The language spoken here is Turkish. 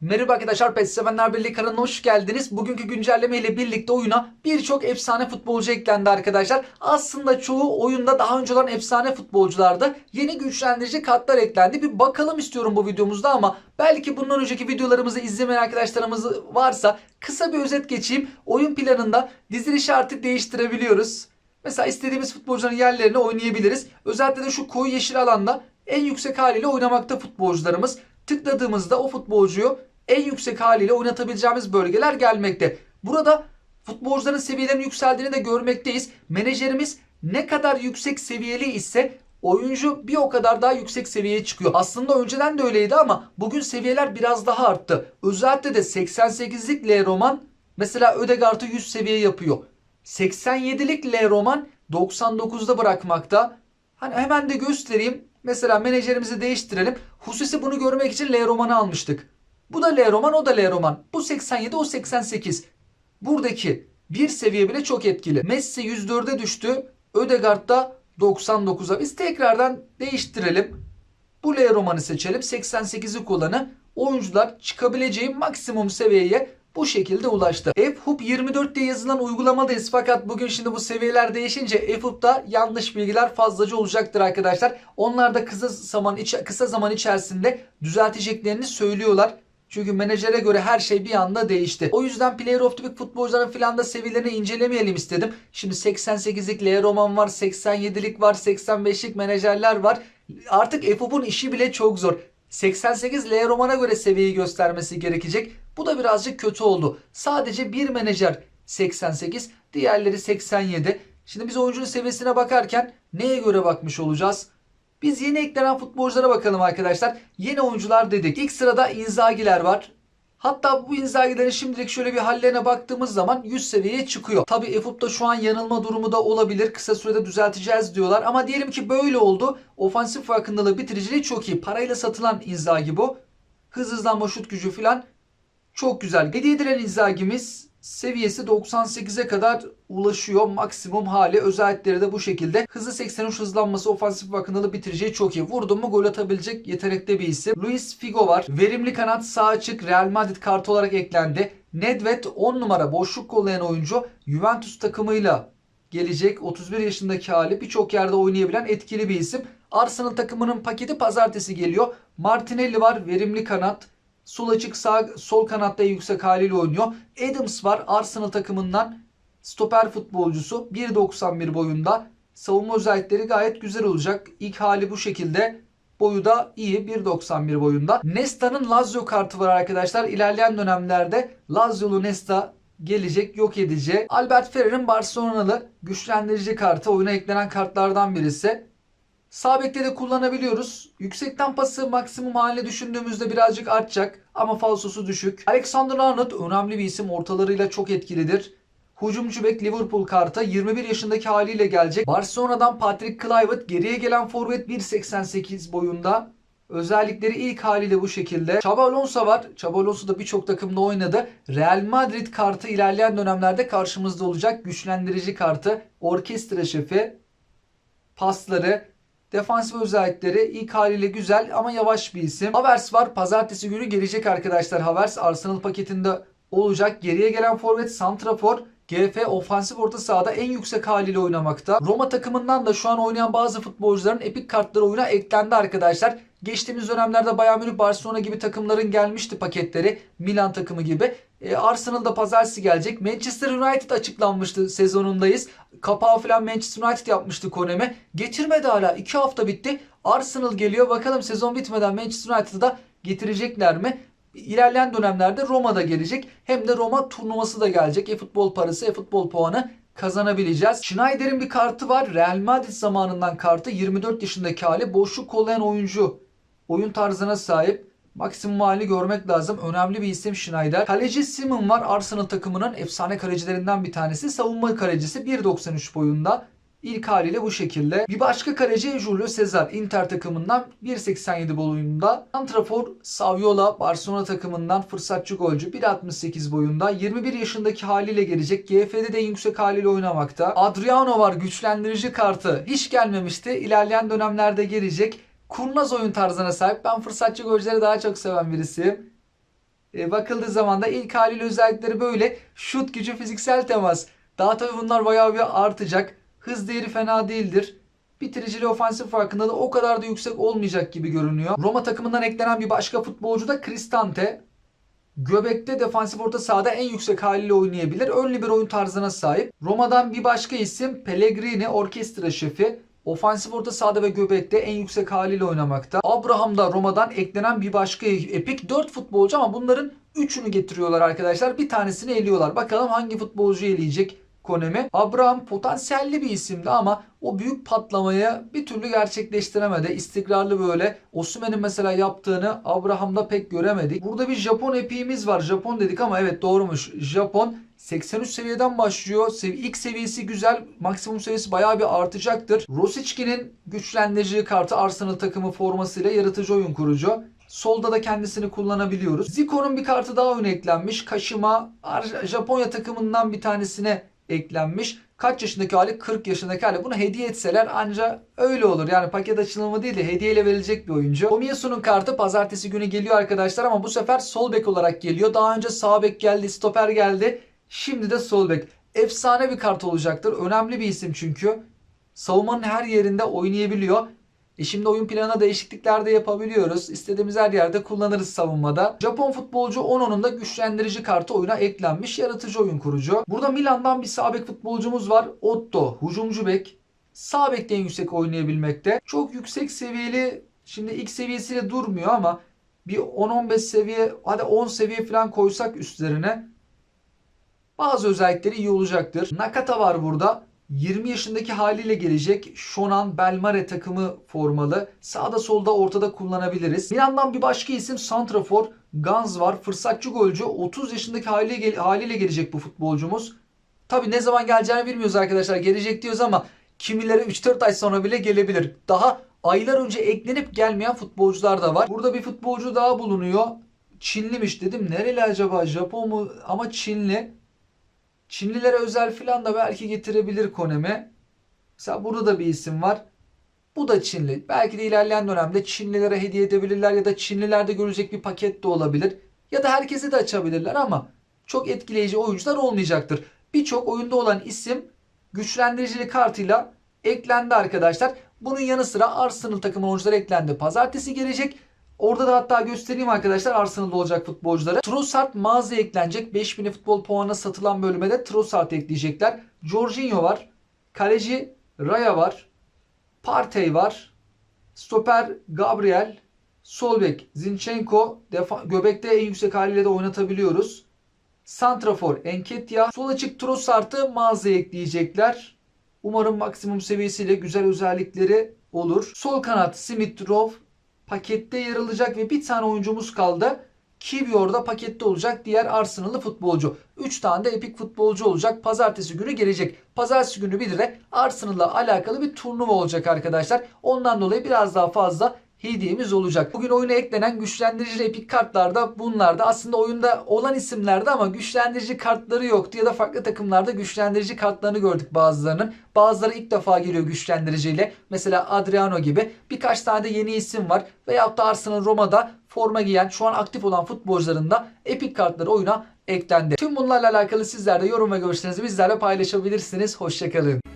Merhaba arkadaşlar PES Sevenler Birliği kanalına hoş geldiniz. Bugünkü güncelleme ile birlikte oyuna birçok efsane futbolcu eklendi arkadaşlar. Aslında çoğu oyunda daha önce olan efsane futbolculardı. Yeni güçlendirici kartlar eklendi. Bir bakalım istiyorum bu videomuzda ama belki bundan önceki videolarımızı izlemeyen arkadaşlarımız varsa kısa bir özet geçeyim. Oyun planında dizilişi artık değiştirebiliyoruz. Mesela istediğimiz futbolcuların yerlerine oynayabiliriz. Özellikle de şu koyu yeşil alanda en yüksek haliyle oynamakta futbolcularımız. Tıkladığımızda o futbolcuyu en yüksek haliyle oynatabileceğimiz bölgeler gelmekte. Burada futbolcuların seviyelerinin yükseldiğini de görmekteyiz. Menajerimiz ne kadar yüksek seviyeli ise oyuncu bir o kadar daha yüksek seviyeye çıkıyor. Aslında önceden de öyleydi ama bugün seviyeler biraz daha arttı. Özellikle de 88'lik L Roman mesela Ödegaard'ı 100 seviye yapıyor. 87'lik L Roman 99'da bırakmakta. Hani hemen de göstereyim. Mesela menajerimizi değiştirelim. Hususi bunu görmek için L Roman'ı almıştık. Bu da L Roman, o da L Roman. Bu 87, o 88. Buradaki bir seviye bile çok etkili. Messi 104'e düştü. Ödegaard da 99'a. Biz tekrardan değiştirelim. Bu L Roman'ı seçelim. 88'i kullanı. Oyuncular çıkabileceği maksimum seviyeye bu şekilde ulaştı. FHUB 24 diye yazılan uygulamadayız fakat bugün şimdi bu seviyeler değişince FHUB'da yanlış bilgiler fazlaca olacaktır arkadaşlar. Onlar da kısa zaman kısa zaman içerisinde düzelteceklerini söylüyorlar. Çünkü menajere göre her şey bir anda değişti. O yüzden Player of the Week futbolcuların filan da seviyelerini incelemeyelim istedim. Şimdi 88'lik L Roman var, 87'lik var, 85'lik menajerler var. Artık FUB'un işi bile çok zor. 88 L Roman'a göre seviyeyi göstermesi gerekecek. Bu da birazcık kötü oldu. Sadece bir menajer 88, diğerleri 87. Şimdi biz oyuncunun seviyesine bakarken neye göre bakmış olacağız? Biz yeni eklenen futbolculara bakalım arkadaşlar. Yeni oyuncular dedik. İlk sırada Inzaghi'ler var. Hatta bu Inzaghi'lerin şimdilik şöyle bir hallerine baktığımız zaman 100 seviyeye çıkıyor. Tabi EFUB'da şu an yanılma durumu da olabilir. Kısa sürede düzelteceğiz diyorlar. Ama diyelim ki böyle oldu. Ofansif farkındalığı bitiriciliği çok iyi. Parayla satılan Inzaghi bu. Hız hızlanma şut gücü falan çok güzel. Hediye edilen Inzaghi'miz seviyesi 98'e kadar ulaşıyor. Maksimum hali özellikleri de bu şekilde. Hızı 83 hızlanması ofansif bakımdalı bitireceği çok iyi. Vurdu mu gol atabilecek yetenekte bir isim. Luis Figo var. Verimli kanat sağ açık Real Madrid kartı olarak eklendi. Nedved 10 numara boşluk kollayan oyuncu Juventus takımıyla gelecek 31 yaşındaki hali birçok yerde oynayabilen etkili bir isim. Arsenal takımının paketi pazartesi geliyor. Martinelli var verimli kanat. Sol açık sağ sol kanatta yüksek haliyle oynuyor. Adams var Arsenal takımından stoper futbolcusu 1.91 boyunda. Savunma özellikleri gayet güzel olacak. İlk hali bu şekilde. Boyu da iyi 1.91 boyunda. Nesta'nın Lazio kartı var arkadaşlar. İlerleyen dönemlerde Lazio'lu Nesta gelecek yok edici. Albert Ferrer'in Barcelonalı güçlendirici kartı oyuna eklenen kartlardan birisi. Sağ de kullanabiliyoruz. Yüksekten pası maksimum haline düşündüğümüzde birazcık artacak ama falsosu düşük. Alexander Arnold önemli bir isim ortalarıyla çok etkilidir. Hücumcu bek Liverpool kartı 21 yaşındaki haliyle gelecek. Barcelona'dan Patrick Kluivert geriye gelen forvet 1.88 boyunda. Özellikleri ilk haliyle bu şekilde. Xabi Alonso var. Xabi Alonso da birçok takımda oynadı. Real Madrid kartı ilerleyen dönemlerde karşımızda olacak. Güçlendirici kartı. Orkestra şefi. Pasları. Defansif özellikleri ilk haliyle güzel ama yavaş bir isim. Havertz var. Pazartesi günü gelecek arkadaşlar. Havertz Arsenal paketinde olacak. Geriye gelen forvet Santrafor. GF ofansif orta sahada en yüksek haliyle oynamakta. Roma takımından da şu an oynayan bazı futbolcuların epik kartları oyuna eklendi arkadaşlar. Geçtiğimiz dönemlerde Bayern Münih, Barcelona gibi takımların gelmişti paketleri. Milan takımı gibi. E, Arsenal'da pazartesi gelecek. Manchester United açıklanmıştı sezonundayız. Kapağı falan Manchester United yapmıştı Konemi. Getirmedi hala. 2 hafta bitti. Arsenal geliyor. Bakalım sezon bitmeden Manchester United'ı da getirecekler mi? İlerleyen dönemlerde Roma'da gelecek. Hem de Roma turnuvası da gelecek. E-futbol parası, e-futbol puanı kazanabileceğiz. Schneider'in bir kartı var. Real Madrid zamanından kartı. 24 yaşındaki hali. Boşluk kollayan oyuncu. Oyun tarzına sahip. Maksimum hali görmek lazım. Önemli bir isim Schneider. Kaleci Simon var. Arsenal takımının efsane kalecilerinden bir tanesi. Savunma kalecisi 1.93 boyunda. İlk haliyle bu şekilde. Bir başka kaleci Julio Cesar Inter takımından 1.87 boyunda. Santrafor Saviola Barcelona takımından fırsatçı golcü 1.68 boyunda. 21 yaşındaki haliyle gelecek. GF'de de yüksek haliyle oynamakta. Adriano var güçlendirici kartı. Hiç gelmemişti. İlerleyen dönemlerde gelecek. Kurnaz oyun tarzına sahip. Ben fırsatçı golcüleri daha çok seven birisiyim. E, bakıldığı zaman da ilk haliyle özellikleri böyle. Şut gücü, fiziksel temas. Daha tabii bunlar bayağı bir artacak. Hız değeri fena değildir. Bitiriciliği ofansif farkında da o kadar da yüksek olmayacak gibi görünüyor. Roma takımından eklenen bir başka futbolcu da Cristante. Göbekte defansif orta sahada en yüksek haliyle oynayabilir. Ön bir oyun tarzına sahip. Roma'dan bir başka isim Pellegrini orkestra şefi. Ofansif orta sahada ve göbekte en yüksek haliyle oynamakta. Abraham da Roma'dan eklenen bir başka epik 4 futbolcu ama bunların 3'ünü getiriyorlar arkadaşlar. Bir tanesini eliyorlar. Bakalım hangi futbolcu eleyecek Konemi. Abraham potansiyelli bir isimdi ama o büyük patlamayı bir türlü gerçekleştiremedi. İstikrarlı böyle Osimhen'in mesela yaptığını Abraham'da pek göremedik. Burada bir Japon epiğimiz var. Japon dedik ama evet doğrumuş. Japon 83 seviyeden başlıyor. İlk seviyesi güzel. Maksimum seviyesi bayağı bir artacaktır. Rosicki'nin güçlendirici kartı Arsenal takımı formasıyla yaratıcı oyun kurucu. Solda da kendisini kullanabiliyoruz. Zico'nun bir kartı daha öne eklenmiş. Kaşıma Japonya takımından bir tanesine eklenmiş. Kaç yaşındaki hali? 40 yaşındaki hali. Bunu hediye etseler ancak öyle olur. Yani paket açılımı değil de hediyeyle verilecek bir oyuncu. Tomiyasu'nun kartı pazartesi günü geliyor arkadaşlar ama bu sefer sol bek olarak geliyor. Daha önce sağ bek geldi, stoper geldi. Şimdi de sol bek. Efsane bir kart olacaktır. Önemli bir isim çünkü. Savunmanın her yerinde oynayabiliyor. E şimdi oyun planına değişiklikler de yapabiliyoruz. İstediğimiz her yerde kullanırız savunmada. Japon futbolcu Ono'nun da güçlendirici kartı oyuna eklenmiş yaratıcı oyun kurucu. Burada Milan'dan bir sağ bek futbolcumuz var. Otto, hücumcu bek. Sağ bekte en yüksek oynayabilmekte. Çok yüksek seviyeli, şimdi ilk seviyesiyle durmuyor ama bir 10-15 seviye, hadi 10 seviye falan koysak üstlerine bazı özellikleri iyi olacaktır. Nakata var burada. 20 yaşındaki haliyle gelecek Shonan Belmare takımı formalı. Sağda solda ortada kullanabiliriz. Milan'dan bir başka isim Santrafor Gans var. Fırsatçı golcü 30 yaşındaki haliyle, haliyle gelecek bu futbolcumuz. Tabi ne zaman geleceğini bilmiyoruz arkadaşlar. Gelecek diyoruz ama kimileri 3-4 ay sonra bile gelebilir. Daha aylar önce eklenip gelmeyen futbolcular da var. Burada bir futbolcu daha bulunuyor. Çinlimiş dedim. Nereli acaba? Japon mu? Ama Çinli. Çinlilere özel filan da belki getirebilir Konemi. Mesela burada da bir isim var. Bu da Çinli. Belki de ilerleyen dönemde Çinlilere hediye edebilirler ya da Çinlilerde görecek bir paket de olabilir. Ya da herkese de açabilirler ama çok etkileyici oyuncular olmayacaktır. Birçok oyunda olan isim güçlendiricili kartıyla eklendi arkadaşlar. Bunun yanı sıra Arsenal takımı oyuncuları eklendi. Pazartesi gelecek. Orada da hatta göstereyim arkadaşlar Arsenal'da olacak futbolcuları. Trossard mağazaya eklenecek. 5000 futbol puanına satılan bölüme de Trossard ekleyecekler. Jorginho var. Kaleci Raya var. Partey var. Stoper Gabriel. Sol bek Zinchenko. Defa göbekte en yüksek haliyle de oynatabiliyoruz. Santrafor Enketia. Sol açık Trossard'ı mağazaya ekleyecekler. Umarım maksimum seviyesiyle güzel özellikleri olur. Sol kanat Smith Rowe pakette yer alacak ve bir tane oyuncumuz kaldı. Kiwior da pakette olacak diğer Arsenal'lı futbolcu. 3 tane de epik futbolcu olacak. Pazartesi günü gelecek. Pazartesi günü bir de Arsenal'la alakalı bir turnuva olacak arkadaşlar. Ondan dolayı biraz daha fazla hediyemiz olacak. Bugün oyuna eklenen güçlendirici epik kartlarda bunlar da aslında oyunda olan isimlerdi ama güçlendirici kartları yoktu ya da farklı takımlarda güçlendirici kartlarını gördük bazılarının. Bazıları ilk defa geliyor güçlendiriciyle. Mesela Adriano gibi. Birkaç tane de yeni isim var. Veyahut da Arsenal Roma'da forma giyen şu an aktif olan futbolcuların da epik kartları oyuna eklendi. Tüm bunlarla alakalı sizler de yorum ve görüşlerinizi bizlerle paylaşabilirsiniz. Hoşçakalın.